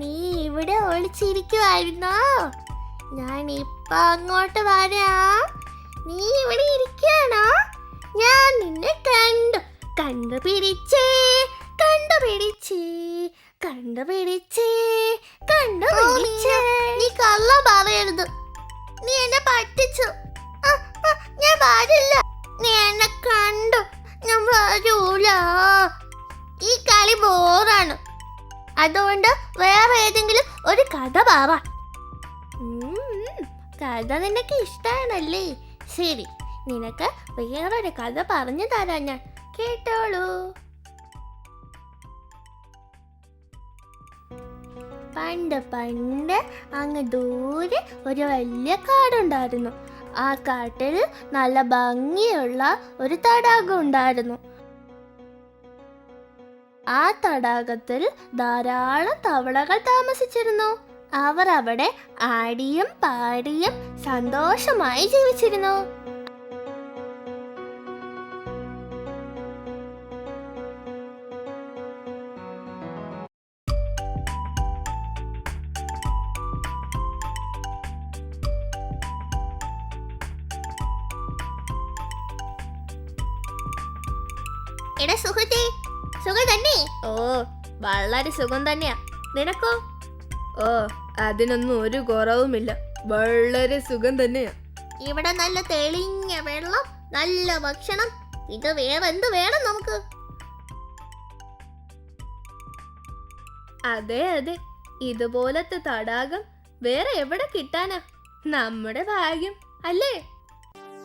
നീ ഇവിടെ ഒളിച്ചിരിക്കുവായിരുന്നോ? ഞാൻ ഇപ്പൊ അങ്ങോട്ട് വരാം. നീ ഇവിടെ ഇരിക്കുകയാണോ? ഞാൻ നിന്നെ കണ്ടു. കണ്ടുപിടിച്ചേ കണ്ടുപിടിച്ചേ കണ്ടുപിടിച്ചേ കണ്ടുപിടിച്ചേ. നീ കള്ള പറയരുത്. നീ എന്നെ പറ്റിച്ചു. ഞാൻ പാടില്ല നീ എന്നെ കണ്ടു. ഞാൻ വരൂല. ഈ കളി ബോറാണ് അതുകൊണ്ട് വേറെ ഏതെങ്കിലും ഒരു കഥ ഉം, കഥ നിനക്ക് ഇഷ്ടമാണല്ലേ ശരി നിനക്ക് വേറൊരു കഥ പറഞ്ഞു തരാം ഞാൻ. കേട്ടോളൂ. പണ്ട് പണ്ട് അങ്ങ് ദൂരെ ഒരു വലിയ കാടുണ്ടായിരുന്നു. ആ കാട്ടിൽ നല്ല ഭംഗിയുള്ള ഒരു തടാകം ഉണ്ടായിരുന്നു. ആ തടാകത്തിൽ ധാരാളം തവളകൾ താമസിച്ചിരുന്നു. അവർ അവിടെ ആടിയും പാടിയും സന്തോഷമായി ജീവിച്ചിരുന്നു. എടാ സുഹൃത്തേ സുഖം തന്നെ? ഓ വളരെ സുഖം തന്നെയാ. നിനക്കോ? ഓ അതിനൊന്നും ഒരു കുറവുമില്ല. വളരെ സുഖം തന്നെയാ. ഇവിടെ നല്ല തെളിഞ്ഞ വെള്ളം നല്ല ഭക്ഷണം. ഇത് വേറെ എന്ത് വേണം നമുക്ക്? അതെ അതെ. ഇതുപോലത്തെ തടാകം വേറെ എവിടെ കിട്ടാനാ? നമ്മുടെ ഭാഗ്യം അല്ലേ?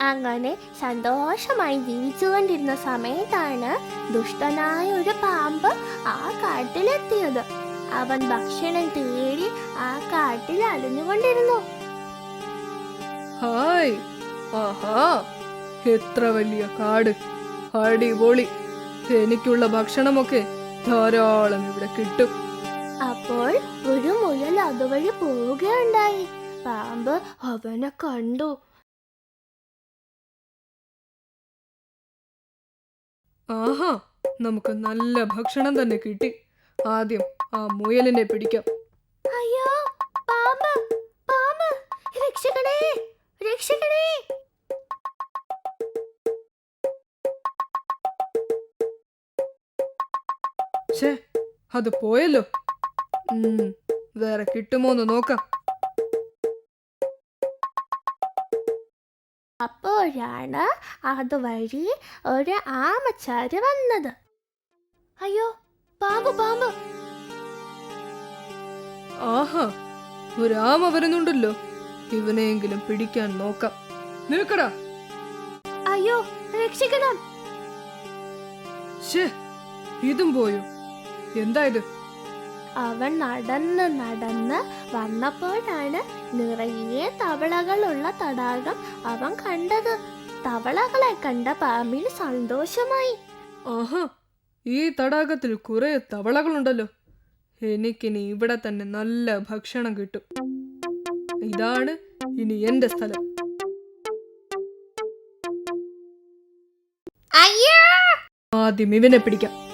അങ്ങനെ സന്തോഷമായി ജീവിച്ചുകൊണ്ടിരുന്ന സമയത്താണ് ദുഷ്ടനായ ഒരു പാമ്പ് ആ കാട്ടിലെത്തിയത്. അവൻ ഭക്ഷണം തേടി ആ കാട്ടിൽ അലഞ്ഞുകൊണ്ടിരുന്നു. ഹായ്. ആഹാ. എത്ര വലിയ കാട്. അടിപൊളി. എനിക്കുള്ള ഭക്ഷണമൊക്കെ ധാരാളം ഇവിടെ കിട്ടും. അപ്പോൾ ഒരു മുയൽ അതുവഴി പോവുകയുണ്ടായി. പാമ്പ് അവനെ കണ്ടു. ആഹാ നമുക്ക് നല്ല ഭക്ഷണം തന്നെ കിട്ടി. ആദ്യം ആ മുയലിനെ പിടിക്കാം. അയ്യോ പാമ്പ് പാമ്പ് രക്ഷിക്കണേ രക്ഷിക്കണേ ഛേ അത് പോയല്ലോ. വേറെ കിട്ടുമോന്ന് നോക്കാം. അപ്പോഴാണ് അതുവഴി ഒരു ആമച്ചാര് വന്നത്. അയ്യോ പാമ്പ് പാമ്പ്. ആഹാ ഒരു ആമ വരുന്നുണ്ടല്ലോ. ഇവനെയെങ്കിലും പിടിക്കാൻ നോക്കാം. നിൽക്കടാ. അയ്യോ രക്ഷിക്കണം. ഷേ ഇതും പോയോ? എന്താ ഇത്? അവൻ നടന്ന് നടന്ന് വന്നപ്പോഴാണ് നിറയെ തവളകളുള്ള തടാകം അവൻ കണ്ടത്. തവളകളെ കണ്ട പാമ്പിന് സന്തോഷമായി. ആഹാ ഈ തടാകത്തിൽ കുറെ തവളകളുണ്ടല്ലോ. എനിക്കിനി ഇവിടെ തന്നെ നല്ല ഭക്ഷണം കിട്ടും. ഇതാണ് ഇനി എന്റെ സ്ഥലം. ആദ്യം ഇവനെ പിടിക്കാം.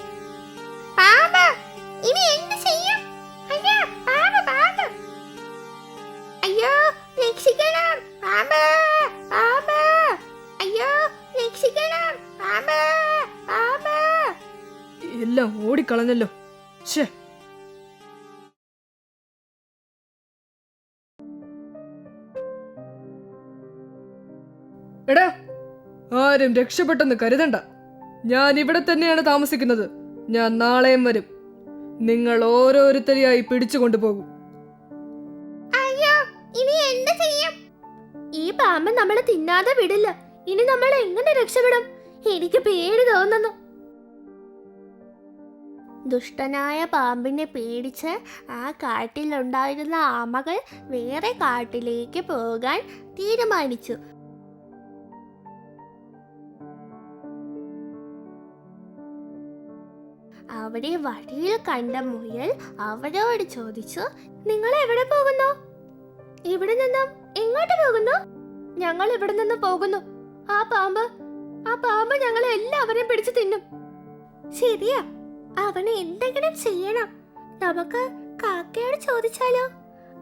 ഷേ എടാ ആരും രക്ഷപ്പെട്ടെന്ന് കരുതണ്ട. ഞാൻ ഇവിടെ തന്നെയാണ് താമസിക്കുന്നത്. ഞാൻ നാളെയും വരും. നിങ്ങൾ ഓരോരുത്തരെയായി പിടിച്ചു കൊണ്ടുപോകും. അയ്യോ ഇനി എന്ത് ചെയ്യും? ഈ പാമ്പ് നമ്മളെ തിന്നാതെ വിടില്ല. ഇനി നമ്മൾ എങ്ങനെ രക്ഷപ്പെടും? എനിക്ക് പേടി തോന്നുന്നു. ദുഷ്ടനായ പാമ്പിനെ പേടിച്ച് ആ കാട്ടിലുണ്ടായിരുന്ന ആമകൾ വേറെ കാട്ടിലേക്ക് പോകാൻ തീരുമാനിച്ചു. അവിടെ വഴിയിൽ കണ്ട മുയൽ അവരോട് ചോദിച്ചു നിങ്ങൾ എവിടെ പോകുന്നു? ഇവിടെ നിന്നും എങ്ങോട്ട് പോകുന്നു? ഞങ്ങൾ ഇവിടെ നിന്ന് പോകുന്നു. ആ പാമ്പ് ആ പാമ്പ് ഞങ്ങളെ എല്ലാവരെയും പിടിച്ചു തിന്നും. ശരിയാ അവനെ എന്തെങ്കിലും ചെയ്യണം. നമുക്ക് കാക്കയോട് ചോദിച്ചാലോ?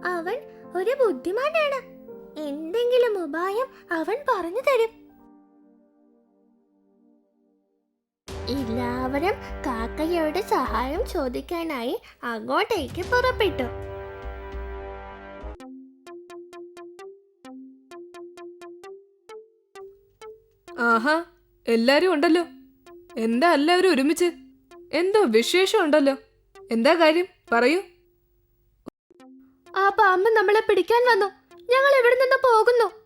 അവൻ ഒരു ബുദ്ധിമാനാണ്. എന്തെങ്കിലും ഉപായം അവൻ പറഞ്ഞു തരും. എല്ലാവരും കാക്കയോട് സഹായം ചോദിക്കാനായി അങ്ങോട്ടേക്ക് പുറപ്പെട്ടു. ആഹാ എല്ലാരും ഉണ്ടല്ലോ. എന്താ എല്ലാവരും ഒരുമിച്ച്? എന്തോ വിശേഷം ഉണ്ടല്ലോ എന്താ കാര്യം? പറയൂ. ആ പാമ്പ് നമ്മളെ പിടിക്കാൻ വന്നു. ഞങ്ങൾ ഇവിടെ നിന്ന് പോകുന്നു?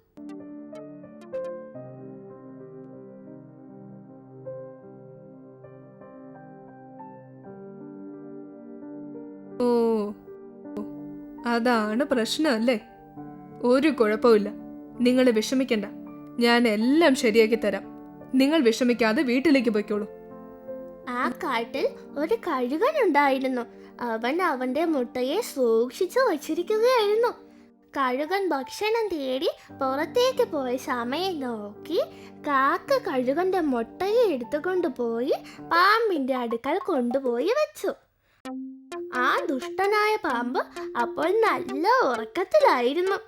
ഓ അതാണ് പ്രശ്നം അല്ലേ ഒരു കുഴപ്പമില്ല നിങ്ങൾ വിഷമിക്കണ്ട. ഞാൻ എല്ലാം ശരിയാക്കി തരാം. നിങ്ങൾ വിഷമിക്കാതെ വീട്ടിലേക്ക് പോയിക്കോളൂ. ആ കാട്ടിൽ ഒരു കഴുകൻ ഉണ്ടായിരുന്നു അവൻ അവന്റെ മുട്ടയെ സൂക്ഷിച്ചു വച്ചിരിക്കുകയായിരുന്നു. കഴുകൻ ഭക്ഷണം തേടി പുറത്തേക്ക് പോയ സമയം നോക്കി കാക്ക കഴുകന്റെ മുട്ടയെ എടുത്തുകൊണ്ട് പോയി പാമ്പിന്റെ അടുക്കൽ കൊണ്ടുപോയി വെച്ചു. ആ ദുഷ്ടനായ പാമ്പ് അപ്പോൾ നല്ല ഉറക്കത്തിലായിരുന്നു.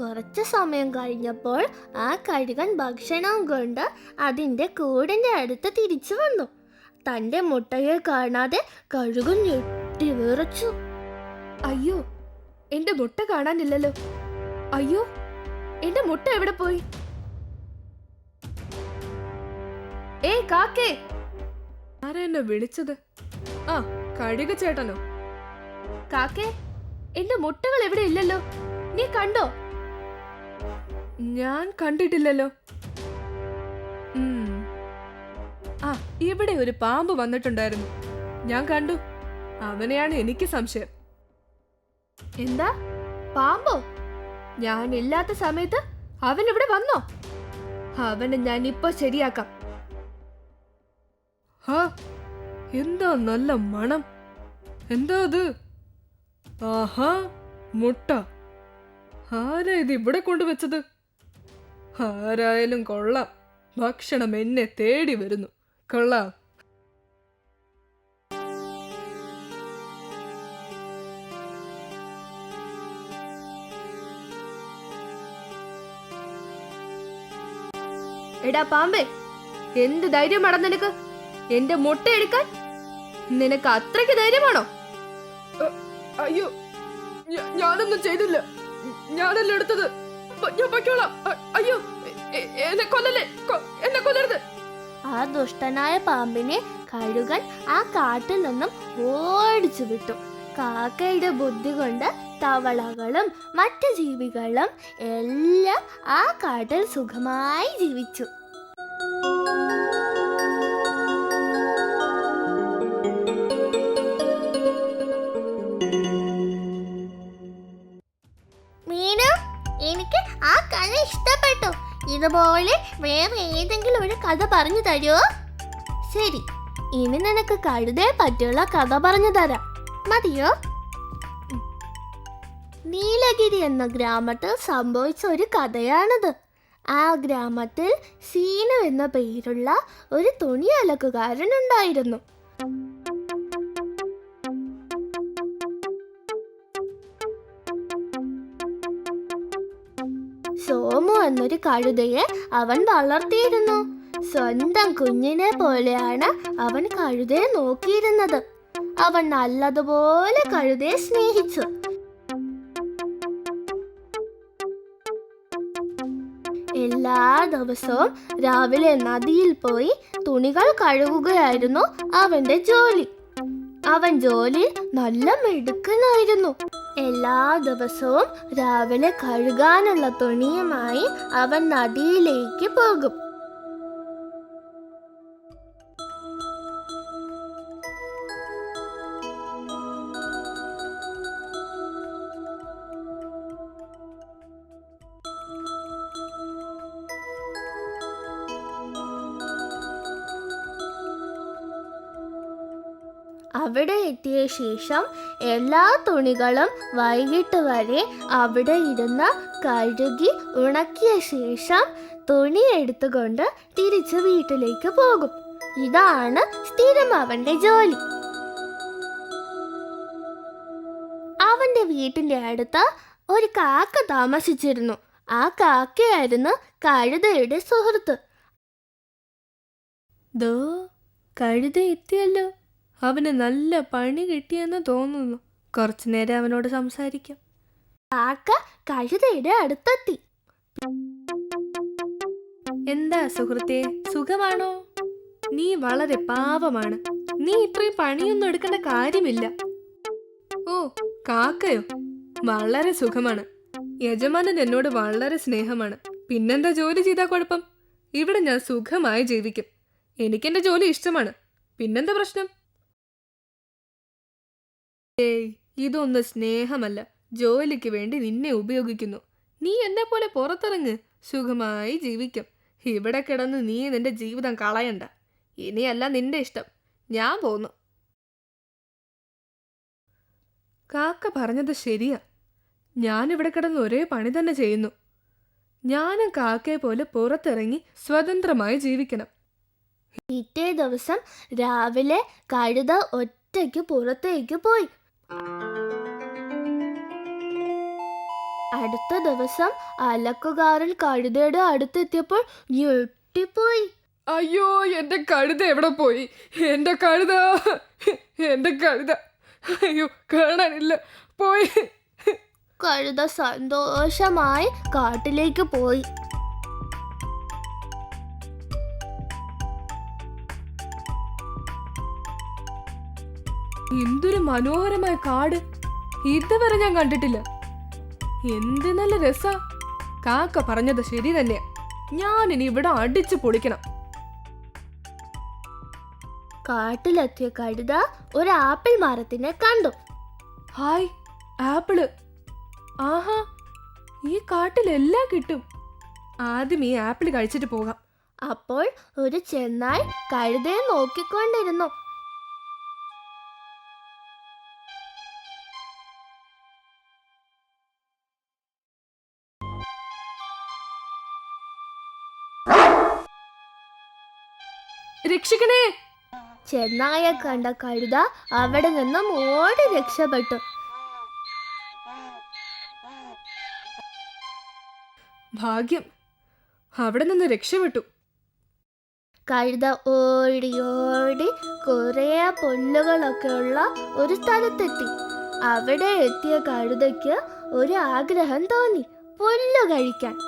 കുറച്ച് സമയം കഴിഞ്ഞപ്പോൾ ആ കഴുകൻ ഭക്ഷണം കൊണ്ട് അതിന്റെ കൂടിന്റെ അടുത്ത് തിരിച്ചു വന്നു. തന്റെ മുട്ടയെ കാണാതെ കഴുകൻ ഞെട്ടി വിറച്ചു. അയ്യോ എന്റെ മുട്ട കാണാനില്ലല്ലോ. അയ്യോ എന്റെ മുട്ട എവിടെ പോയി? ഏ കാക്കേ. ആരാ വിളിച്ചത്? ആ കഴുക ചേട്ടനോ. കാക്കേ എന്റെ മുട്ടകൾ എവിടെ ഇല്ലല്ലോ? നീ കണ്ടോ? ഞാൻ കണ്ടിട്ടില്ലല്ലോ. ആ ഇവിടെ ഒരു പാമ്പ് വന്നിട്ടുണ്ടായിരുന്നു. ഞാൻ കണ്ടു. അവനെയാണ് എനിക്ക് സംശയം. എന്താ? പാമ്പോ? ഞാൻ ഇല്ലാത്ത സമയത്ത് അവൻ ഇവിടെ വന്നോ? അവനെ ഞാൻ ഇപ്പൊ ശരിയാക്കാം. ഹാ എന്താ നല്ല മണം. എന്താ അത്? ആഹാ മുട്ട. ആരാ ഇത് ഇവിടെ കൊണ്ടുവച്ചത്? ആരായാലും കൊള്ളാം. ഭക്ഷണം എന്നെ തേടി വരുന്നു. കൊള്ളാം. എടാ പാമ്പേ എന്ത് ധൈര്യമാണോ നിനക്ക്? എന്റെ മുട്ട എടുക്കാൻ? നിനക്ക് അത്രയ്ക്ക് ധൈര്യമാണോ? അയ്യോ ഞാനൊന്നും ചെയ്തില്ല. ഞാനല്ല എടുത്തത്. ഞാൻ പൊയ്ക്കോളാം അയ്യോ എന്നെ കൊല്ലല്ലേ? എന്നെ കൊല്ലരുത്. ആ ദുഷ്ടനായ പാമ്പിനെ കഴുകൻ ആ കാട്ടിൽ നിന്നും ഓടിച്ചു വിട്ടു. കാക്കയുടെ ബുദ്ധി കൊണ്ട് തവളകളും മറ്റു ജീവികളും എല്ലാം ആ കാട്ടിൽ സുഖമായി ജീവിച്ചു. ഇതുപോലെ വേറെ ഏതെങ്കിലും ഒരു കഥ പറഞ്ഞു തരുമോ ശരി ഇനി നിനക്ക് കഴുതയെ പറ്റിയുള്ള കഥ പറഞ്ഞു തരാം. മതിയോ? നീലഗിരി എന്ന ഗ്രാമത്തിൽ സംഭവിച്ച ഒരു കഥയാണിത്. ആ ഗ്രാമത്തിൽ സീനു എന്ന പേരുള്ള ഒരു തുണി അലക്കുകാരൻ ഉണ്ടായിരുന്നു. എന്നൊരു കഴുതയെ അവൻ വളർത്തിയിരുന്നു. സ്വന്തം കുഞ്ഞിനെ പോലെയാണ് അവൻ കഴുതയെ നോക്കിയിരുന്നത്. അവൻ നല്ലതുപോലെ കഴുതയെ സ്നേഹിച്ചു. എല്ലാ ദിവസവും രാവിലെ നദിയിൽ പോയി തുണികൾ കഴുകുകയായിരുന്നു അവന്റെ ജോലി. അവൻ ജോലി നല്ല മിടുക്കനായിരുന്നു. എല്ലാ ദിവസവും രാവിലെ കഴുകാനുള്ള തുണിയുമായി അവൻ നദിയിലേക്ക് പോകും. അവിടെ ശേഷം എല്ലാ തുണികളും വൈകിട്ട് വരെ അവിടെ ഇരുന്ന് കഴുകി ഉണക്കിയ ശേഷം തുണി എടുത്തുകൊണ്ട് തിരിച്ച് വീട്ടിലേക്ക് പോകും. ഇതാണ് സ്ഥിരം അവന്റെ ജോലി. അവന്റെ വീട്ടിന്റെ അടുത്ത് ഒരു കാക്ക താമസിച്ചിരുന്നു. ആ കാക്കയായിരുന്നു കഴുതയുടെ സുഹൃത്ത്. ദോ കഴുത എത്തിയല്ലോ. അവന് നല്ല പണി കിട്ടിയെന്ന് തോന്നുന്നു. കുറച്ചു നേരം അവനോട് സംസാരിക്കാം. കാക്ക കഴുതയുടെ അടുത്തെത്തി. എന്താ സുഹൃത്തെ സുഖമാണോ? നീ വളരെ പാവമാണ്. നീ ഇത്രയും പണിയൊന്നും എടുക്കേണ്ട കാര്യമില്ല. ഓ കാക്കയോ? വളരെ സുഖമാണ്. യജമാനൻ എന്നോട് വളരെ സ്നേഹമാണ്. പിന്നെന്താ ജോലി ചെയ്താൽ കുഴപ്പം? ഇവിടെ ഞാൻ സുഖമായി ജീവിക്കും. എനിക്കെന്റെ ജോലി ഇഷ്ടമാണ്. പിന്നെന്താ പ്രശ്നം? ഏയ് ഇതൊന്നും സ്നേഹമല്ല. ജോലിക്ക് വേണ്ടി നിന്നെ ഉപയോഗിക്കുന്നു. നീ എന്നെ പോലെ പുറത്തിറങ്ങ്. സുഖമായി ജീവിക്കും. ഇവിടെ കിടന്ന് നീ നിന്റെ ജീവിതം കളയണ്ട. ഇനിയല്ല നിന്റെ ഇഷ്ടം. ഞാൻ പോന്നു. കാക്ക പറഞ്ഞത് ശരിയാ. ഞാനിവിടെ കിടന്ന് ഒരേ പണി തന്നെ ചെയ്യുന്നു. ഞാനും കാക്കയെ പോലെ പുറത്തിറങ്ങി സ്വതന്ത്രമായി ജീവിക്കണം. പിറ്റേ ദിവസം രാവിലെ കഴുത ഒറ്റയ്ക്ക് പുറത്തേക്ക് പോയി. അടുത്ത ദിവസം അലക്കുകാരൻ കഴുതയുടെ അടുത്തെത്തിയപ്പോൾ ഞെട്ടിപ്പോയി അയ്യോ എന്റെ കഴുത എവിടെ പോയി? എന്റെ കഴുത എന്റെ കഴുത. അയ്യോ കാണാനില്ല. പോയി. കഴുത സന്തോഷമായി കാട്ടിലേക്ക് പോയി. എന്തൊരു മനോഹരമായ കാട്. ഇതുവരെ ഞാൻ കണ്ടിട്ടില്ല. എന്ത് നല്ല രസാ. കാക്ക പറഞ്ഞത് ശരി തന്നെയാ ഞാൻ ഇനി ഇവിടെ അടിച്ചു പൊളിക്കണം. കാട്ടിലെത്തിയ കഴുത ഒരു ആപ്പിൾ മരത്തിനെ കണ്ടു. Hi apple. ആഹാ ഈ കാട്ടിലെല്ലാം കിട്ടും. ആദ്യം ഈ ആപ്പിൾ കഴിച്ചിട്ട് പോകാം. അപ്പോൾ ഒരു ചെന്നായ് കഴുതയെ നോക്കിക്കൊണ്ടിരുന്നു. ചെന്നായെ കണ്ട കഴുത അവിടെ നിന്നും ഓടി രക്ഷപ്പെട്ടു. ഭാഗ്യം. അവിടെ നിന്ന് രക്ഷപ്പെട്ടു. കഴുത ഓടി ഓടി കുറേ പൊല്ലുകളൊക്കെ ഉള്ള ഒരു സ്ഥലത്തെത്തി. അവിടെ എത്തിയ കഴുതയ്ക്ക് ഒരു ആഗ്രഹം തോന്നി പുല്ല് കഴിക്കാൻ.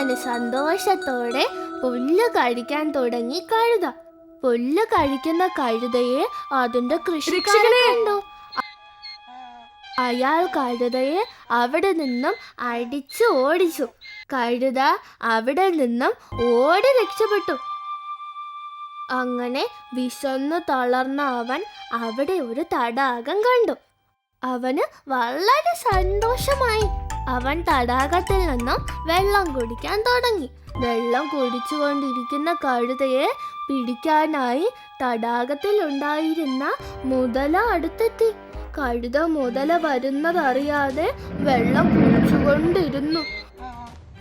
അങ്ങനെ സന്തോഷത്തോടെ പുല്ല് കഴിക്കാൻ തുടങ്ങി കഴുത. പുല്ല് കഴിക്കുന്ന കഴുതയെ അതിന്റെ കൃഷിക്കാരൻ! കണ്ടു. അയാൾ കഴുതയെ അവിടെ നിന്നും അടിച്ചു ഓടിച്ചു. കഴുത അവിടെ നിന്നും ഓടി രക്ഷപ്പെട്ടു. അങ്ങനെ വിശന്നു തളർന്ന അവൻ അവിടെ ഒരു തടാകം കണ്ടു. അവന് വളരെ സന്തോഷമായി. അവൻ തടാകത്തിൽ നിന്നും വെള്ളം കുടിക്കാൻ തുടങ്ങി. വെള്ളം കുടിച്ചുകൊണ്ടിരിക്കുന്ന കഴുതയെ പിടിക്കാനായി തടാകത്തിൽ ഉണ്ടായിരുന്ന മുതല അടുത്തെത്തി. കഴുത മുതല വരുന്നതറിയാതെ വെള്ളം കുടിച്ചുകൊണ്ടിരുന്നു.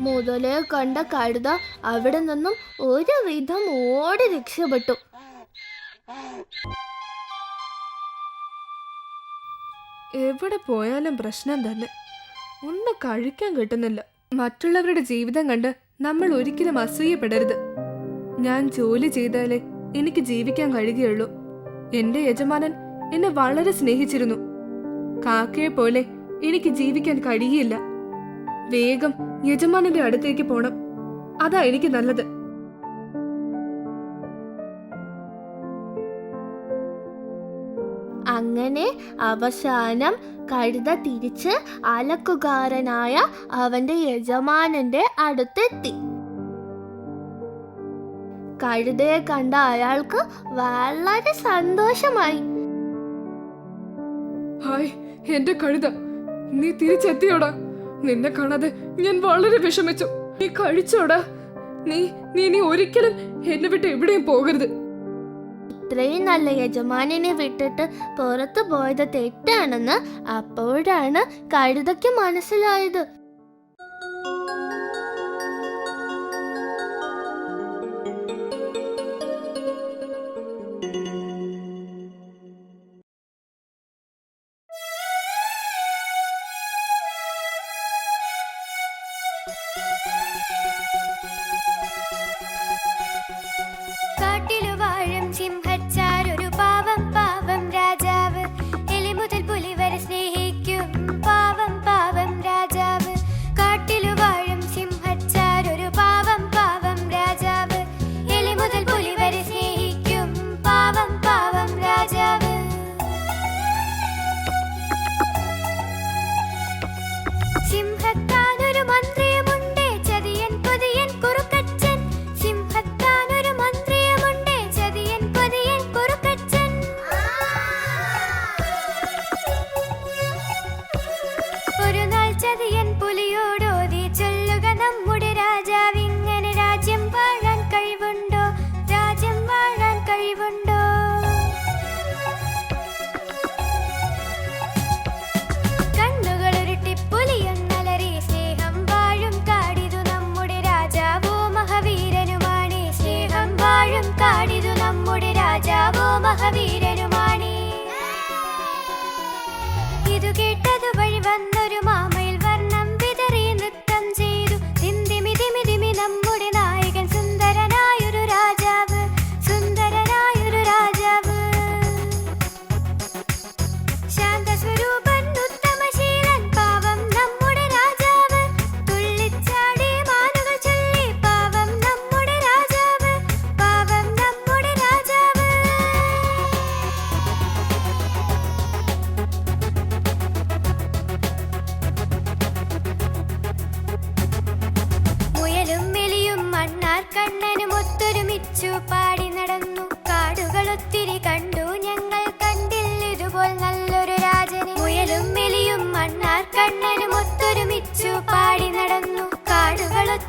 മുതലയെ കണ്ട കഴുത അവിടെ നിന്നും ഒരുവിധം ഓടി രക്ഷപ്പെട്ടു. എവിടെ പോയാലും പ്രശ്നം തന്നെ. ഒന്നും കഴിക്കാൻ കിട്ടുന്നില്ല. മറ്റുള്ളവരുടെ ജീവിതം കണ്ട് നമ്മൾ ഒരിക്കലും അസൂയപ്പെടരുത്. ഞാൻ ജോലി ചെയ്താലേ എനിക്ക് ജീവിക്കാൻ കഴിയുകയുള്ളൂ. എന്റെ യജമാനൻ എന്നെ വളരെ സ്നേഹിച്ചിരുന്നു. കാക്കയെ പോലെ എനിക്ക് ജീവിക്കാൻ കഴിയില്ല. വേഗം യജമാനന്റെ അടുത്തേക്ക് പോണം. അതാ എനിക്ക് നല്ലത്. അങ്ങനെ അവസാനം കഴുത തിരിച്ച് അലക്കുകാരനായ അവന്റെ യജമാനന്റെ അടുത്തെത്തി. കഴുതയെ കണ്ട അയാൾക്ക് വളരെ സന്തോഷമായി. ഹായ് എന്റെ കഴുത. നീ തിരിച്ചെത്തിയോടാ? നിന്നെ കാണാതെ ഞാൻ വളരെ വിഷമിച്ചു. നീ കഴിച്ചോടാ? നീ നീ നീ ഒരിക്കലും എന്നെ വിട്ട് എവിടെയും പോകരുത്. ഇത്രയും നല്ല യജമാനിനെ വിട്ടിട്ട് പുറത്തു പോയത് തെറ്റാണെന്ന് അപ്പോഴാണ് കഴുതയ്ക്ക് മനസ്സിലായത്.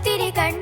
你的根。